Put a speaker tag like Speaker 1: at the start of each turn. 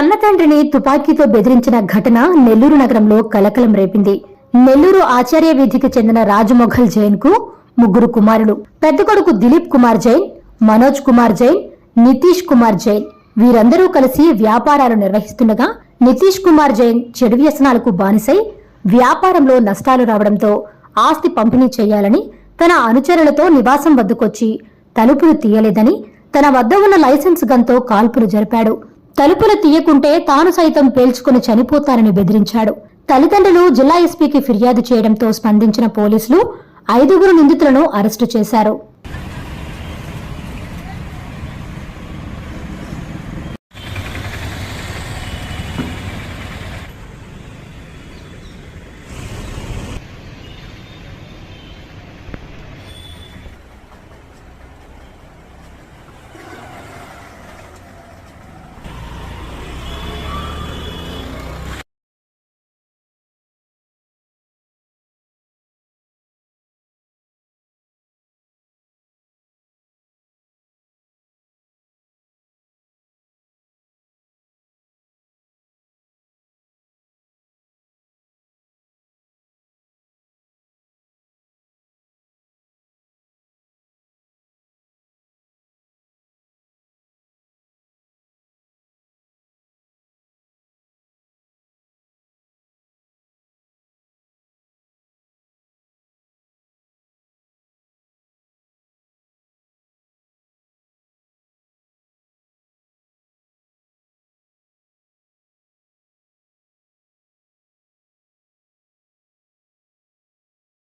Speaker 1: కన్న తండ్రిని తుపాకీతో బెదిరించిన ఘటన నెల్లూరు నగరంలో కలకలం రేపింది. నెల్లూరు ఆచార్య వీధికి చెందిన రాజమొఘల్ జైన్కు ముగ్గురు కుమారులు. పెద్ద కొడుకు దిలీప్ కుమార్ జైన్ మనోజ్ కుమార్ జైన్ నితీష్ కుమార్ జైన్. వీరందరూ కలిసి వ్యాపారాలు నిర్వహిస్తుండగా నితీష్ కుమార్ జైన్ చెడు వ్యసనాలకు బానిసై వ్యాపారంలో నష్టాలు రావడంతో ఆస్తి పంపిణీ చేయాలని తన అనుచరులతో నివాసం వద్దకొచ్చి తలుపులు తీయలేదని తన వద్ద ఉన్న లైసెన్స్ గన్తో కాల్పులు జరిపాడు. తలుపులు తీయకుంటే తాను సైతం పేల్చుకుని చనిపోతానని బెదిరించాడు. తల్లిదండ్రులు జిల్లా ఎస్పీకి ఫిర్యాదు చేయడంతో స్పందించిన పోలీసులు ఐదుగురు నిందితులను అరెస్టు చేశారు.